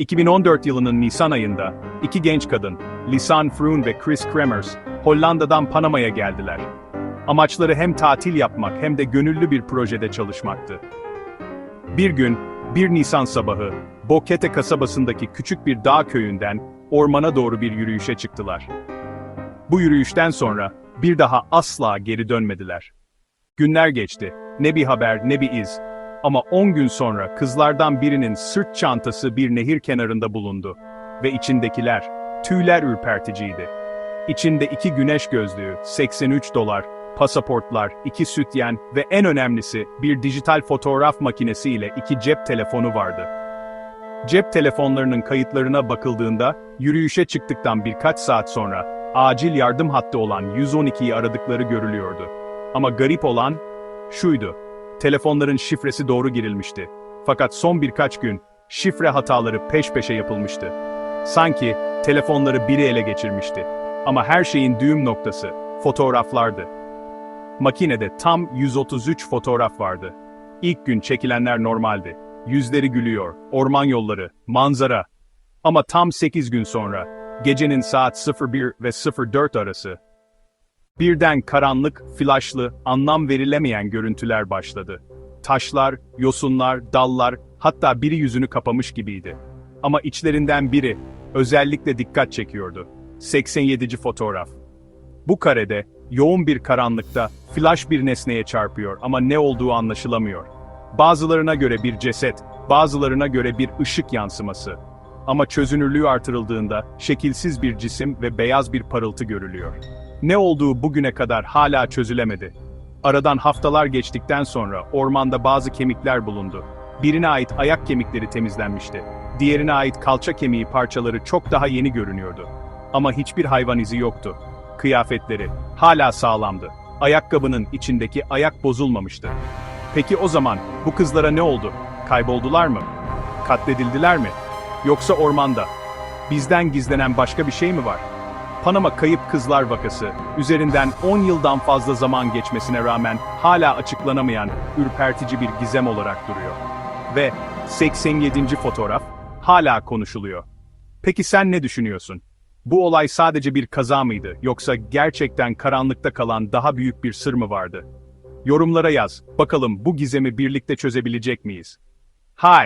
2014 yılının Nisan ayında, iki genç kadın, Lisan Froon ve Chris Kremers, Hollanda'dan Panama'ya geldiler. Amaçları hem tatil yapmak hem de gönüllü bir projede çalışmaktı. Bir gün, 1 Nisan sabahı, Bokete kasabasındaki küçük bir dağ köyünden ormana doğru bir yürüyüşe çıktılar. Bu yürüyüşten sonra bir daha asla geri dönmediler. Günler geçti, ne bir haber ne bir iz. Ama 10 gün sonra kızlardan birinin sırt çantası bir nehir kenarında bulundu. Ve içindekiler, tüyler ürperticiydi. İçinde iki güneş gözlüğü, 83 dolar, pasaportlar, iki sütyen ve en önemlisi bir dijital fotoğraf makinesi ile iki cep telefonu vardı. Cep telefonlarının kayıtlarına bakıldığında, yürüyüşe çıktıktan birkaç saat sonra, acil yardım hattı olan 112'yi aradıkları görülüyordu. Ama garip olan, şuydu, telefonların şifresi doğru girilmişti. Fakat son birkaç gün, şifre hataları peş peşe yapılmıştı. Sanki, telefonları biri ele geçirmişti. Ama her şeyin düğüm noktası, fotoğraflardı. Makinede tam 133 fotoğraf vardı. İlk gün çekilenler normaldi. Yüzleri gülüyor, orman yolları, manzara. Ama tam 8 gün sonra, gecenin saat 01 ve 04 arası, birden karanlık, flaşlı, anlam verilemeyen görüntüler başladı. Taşlar, yosunlar, dallar, hatta biri yüzünü kapamış gibiydi. Ama içlerinden biri, özellikle dikkat çekiyordu. 87. fotoğraf. Bu karede, yoğun bir karanlıkta, flash bir nesneye çarpıyor ama ne olduğu anlaşılamıyor. Bazılarına göre bir ceset, bazılarına göre bir ışık yansıması. Ama çözünürlüğü artırıldığında, şekilsiz bir cisim ve beyaz bir parıltı görülüyor. Ne olduğu bugüne kadar hala çözülemedi. Aradan haftalar geçtikten sonra ormanda bazı kemikler bulundu. Birine ait ayak kemikleri temizlenmişti. Diğerine ait kalça kemiği parçaları çok daha yeni görünüyordu. Ama hiçbir hayvan izi yoktu. Kıyafetleri hala sağlamdı. Ayakkabının içindeki ayak bozulmamıştı. Peki o zaman bu kızlara ne oldu? Kayboldular mı? Katledildiler mi? Yoksa ormanda? Bizden gizlenen başka bir şey mi var? Panama Kayıp Kızlar vakası, üzerinden 10 yıldan fazla zaman geçmesine rağmen hala açıklanamayan ürpertici bir gizem olarak duruyor. Ve 87. fotoğraf hala konuşuluyor. Peki sen ne düşünüyorsun? Bu olay sadece bir kaza mıydı yoksa gerçekten karanlıkta kalan daha büyük bir sır mı vardı? Yorumlara yaz. Bakalım bu gizemi birlikte çözebilecek miyiz? Hi,